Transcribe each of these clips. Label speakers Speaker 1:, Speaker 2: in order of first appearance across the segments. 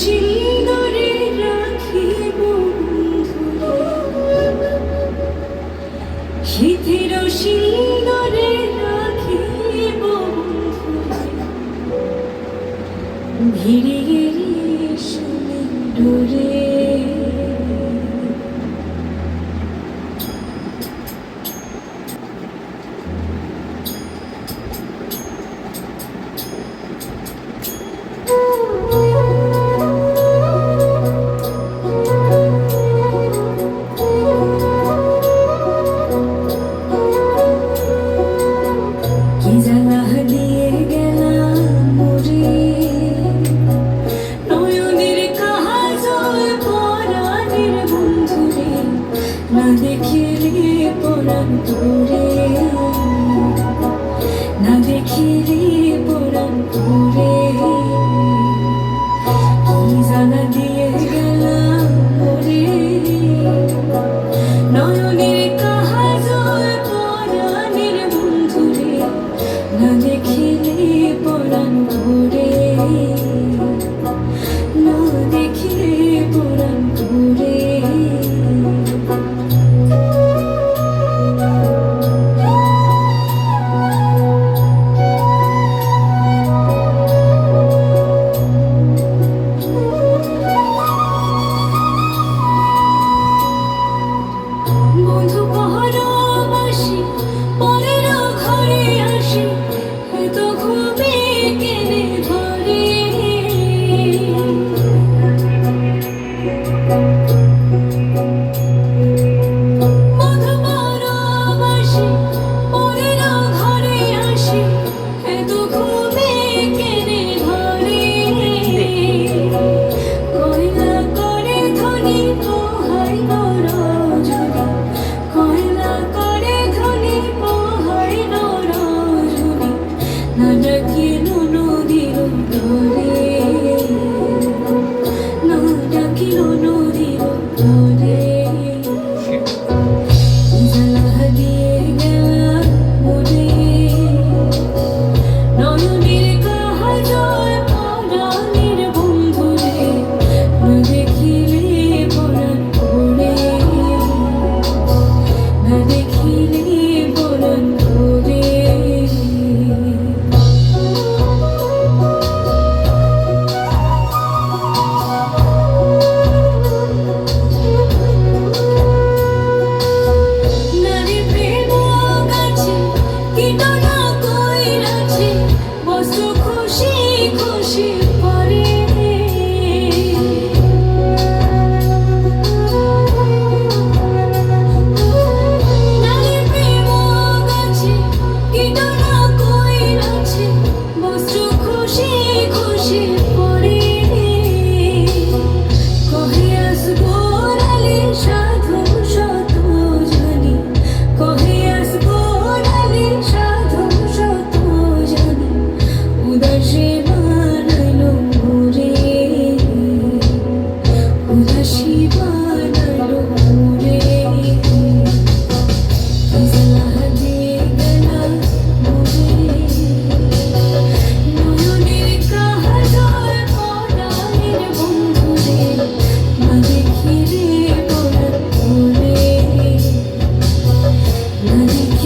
Speaker 1: সিন্দরে রাখি শিথির সিন্দরে রাখি ধীরে ধীরে সুন্দরে না দেখিলে?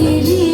Speaker 1: দেখিলে